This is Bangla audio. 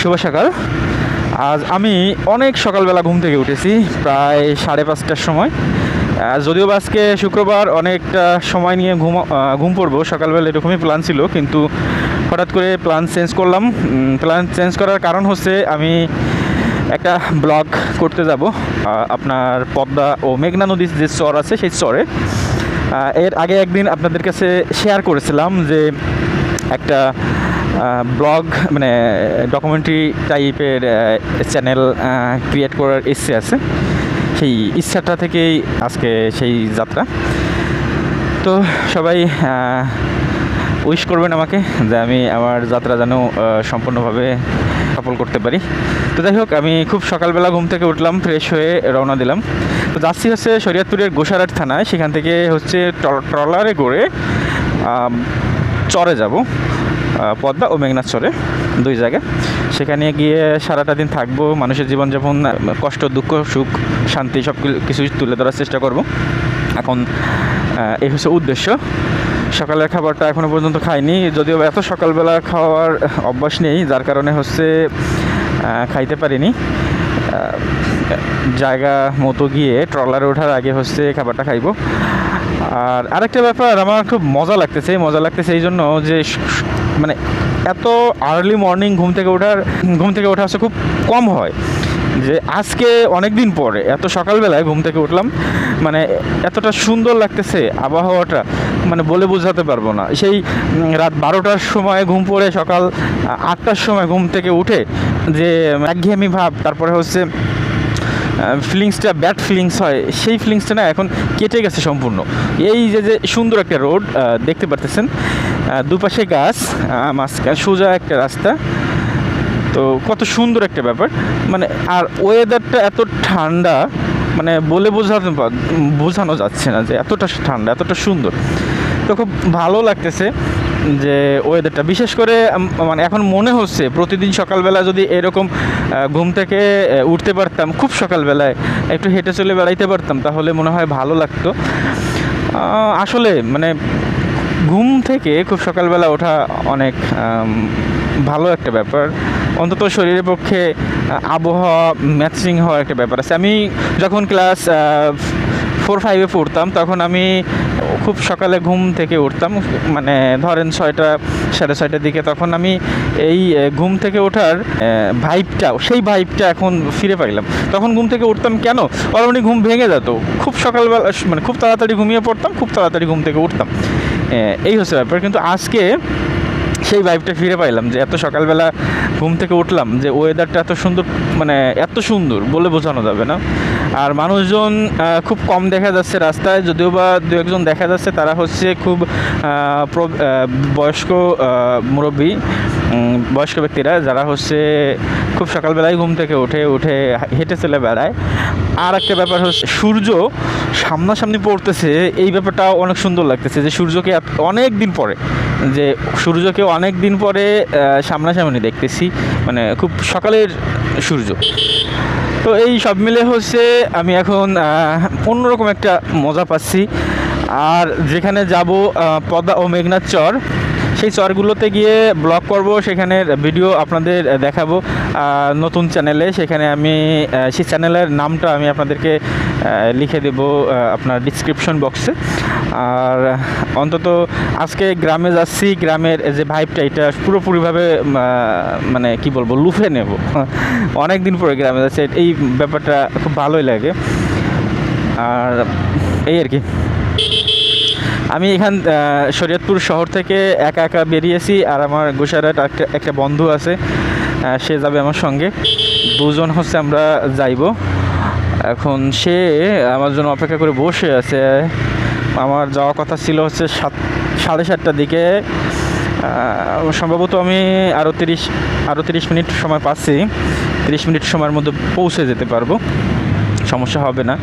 শুভ সকাল। আজ আমি অনেক সকালবেলা ঘুম থেকে উঠেছি, প্রায় সাড়ে পাঁচটার সময়। যদিও আজকে শুক্রবার অনেকটা সময় নিয়ে ঘুম ঘুম পড়ব, সকালবেলা এরকমই প্ল্যান ছিল, কিন্তু হঠাৎ করে প্ল্যান চেঞ্জ করলাম। প্ল্যান চেঞ্জ করার কারণ হচ্ছে আমি একটা ব্লগ করতে যাব। আপনার পদ্মা ও মেঘনা নদীর যে চর আছে, সেই চরে এর আগে একদিন আপনাদের কাছে শেয়ার করেছিলাম যে একটা ব্লগ মানে ডকুমেন্টারি টাইপের চ্যানেল ক্রিয়েট করার ইচ্ছে আছে। সেই ইচ্ছাটা থেকেই আজকে সেই যাত্রা। তো সবাই উইশ করবেন আমাকে যে আমি আমার যাত্রা যেন সম্পূর্ণভাবে সফল করতে পারি। তো যাই হোক, আমি খুব সকালবেলা ঘুম থেকে উঠলাম ফ্রেশ হয়ে রওনা দিলাম। তো যাচ্ছি হচ্ছে শরীয়তপুরের গোসারাট থানায়। সেখান থেকে হচ্ছে ট্র- ট্রলারে করে চরে যাব। পদ্মা ও মেঘনাথ দুই জায়গায়। সেখানে গিয়ে সারাটা দিন থাকব, মানুষের জীবনযাপন, কষ্ট, দুঃখ, সুখ, শান্তি সব কিছু তুলে ধরার চেষ্টা করব। এখন এই হচ্ছে উদ্দেশ্য। সকালের খাবারটা এখনও পর্যন্ত খাইনি, যদিও এত সকালবেলা খাওয়ার অভ্যাস নেই, যার কারণে হচ্ছে খাইতে পারিনি। জায়গা মতো গিয়ে ট্রলারে ওঠার আগে হচ্ছে খাবারটা খাইবো। আর আরেকটা ব্যাপার, আমার খুব মজা লাগতেছে মজা লাগতেছে এই জন্য যে মানে এত আর্লি মর্নিং ঘুম থেকে ওঠার, ঘুম থেকে ওঠা হচ্ছে খুব কম হয়। যে আজকে অনেক দিন পরে, এত সকালবেলায় ঘুম থেকে উঠলাম মানে এতটা সুন্দর লাগতেছে আবহাওয়াটা মানে বলে বোঝাতে পারব না। সেই রাত বারোটার সময় ঘুম পড়ে, সকাল আটটার সময় ঘুম থেকে উঠে যে একঘেয়েমি ভাব, তারপরে হচ্ছে ফিলিংসটা ব্যাড ফিলিংস হয়, সেই ফিলিংসটা না এখন কেটে গেছে সম্পূর্ণ। এই যে যে সুন্দর একটা রোড দেখতে পারতেছেন দুপাশে গাছ মাঝখানে সোজা একটা রাস্তা। তো কত সুন্দর একটা ব্যাপার। মানে আর ওয়েদারটা এত ঠান্ডা মানে বলে বোঝাতে বোঝানো যাচ্ছে না যে এতটা ঠান্ডা, এতটা সুন্দর। তো খুব ভালো লাগতেছে যে ওয়েদারটা বিশেষ করে মানে এখন মনে হচ্ছে প্রতিদিন সকালবেলা যদি এরকম ঘুম থেকে উঠতে পারতাম, খুব সকালবেলায় একটু হেঁটে চলে বেড়াইতে পারতাম, তাহলে মনে হয় ভালো লাগতো। আসলে মানে ঘুম থেকে খুব সকালবেলা ওঠা অনেক ভালো একটা ব্যাপার। অন্তত শরীরের পক্ষে আবহাওয়া ম্যাচিং হওয়ার একটা ব্যাপার আছে। আমি যখন ক্লাস ফোর ফাইভে পড়তাম, তখন আমি খুব সকালে ঘুম থেকে উঠতাম মানে ধরেন ছয়টা, সাড়ে ছয়টার দিকে, তখন আমি এই ঘুম থেকে ওঠার ভাইবটা সেই ভাইবটা এখন ফিরে পাইলাম। তখন ঘুম থেকে উঠতাম কেন? অলরেডি ঘুম ভেঙে যেত। খুব সকালবেলা মানে খুব তাড়াতাড়ি ঘুমিয়ে পড়তাম, খুব তাড়াতাড়ি ঘুম থেকে উঠতাম। এই হচ্ছে ব্যাপার। কিন্তু আজকে সেই ভাইবটা ফিরে পাইলাম যে এত সকালবেলা ঘুম থেকে উঠলাম যে ওয়েদারটা এত সুন্দর মানে এত সুন্দর বলে বোঝানো যাবে না। আর মানুষজন খুব কম দেখা যাচ্ছে রাস্তায়, যদিও বা দু একজন দেখা যাচ্ছে, তারা হচ্ছে খুব বয়স্ক মুরব্বী বয়স্ক ব্যক্তিরা, যারা হচ্ছে খুব সকালবেলায় ঘুম থেকে উঠে উঠে হেঁটে চলে বেড়ায়। আর একটা ব্যাপার হচ্ছে, সূর্য সামনাসামনি পড়তেছে, এই ব্যাপারটা অনেক সুন্দর লাগতেছে যে সূর্যকে অনেক দিন পরে, যে সূর্যকে অনেক দিন পরে সামনাসামনি দেখতেছি মানে খুব সকালের সূর্য। তো এই সব মিলে হচ্ছে, আমি এখন অন্যরকম একটা মজা পাচ্ছি। আর যেখানে যাব পদ্মা ও মেঘনাথ চর সেই চরগুলোতে গিয়ে ব্লগ করব সেখানের ভিডিও আপনাদের দেখাবো। নতুন চ্যানেলে সেখানে আমি সেই চ্যানেলের নামটা আমি আপনাদেরকে লিখে দেব আপনার ডিসক্রিপশন বক্সে আর অন্তত আজকে গ্রামে যাচ্ছি, গ্রামের যে ভাইবটা এটা পুরোপুরিভাবে মানে কি বলব, লুফে নেব। অনেক দিন পরে গ্রামে যাচ্ছে, এই ব্যাপারটা খুব ভালোই লাগে। আর এই আর কি। আমি এখান শরীয়তপুর শহর থেকে একা একা বেরিয়েছি আর আমার গোসারাট একটা একটা বন্ধু আছে সে যাবে আমার সঙ্গে। দুজন হচ্ছে আমরা যাইব। এখন সে আমার জন্য অপেক্ষা করে বসে আছে। আমার যাওয়ার কথা ছিল হচ্ছে সাত, সাড়ে সাতটার দিকে। সম্ভবত আমি আরও তিরিশ আরও তিরিশ মিনিট সময় পাচ্ছি। তিরিশ মিনিট সময়ের মধ্যে পৌঁছে যেতে পারব। সমস্যা হবে না।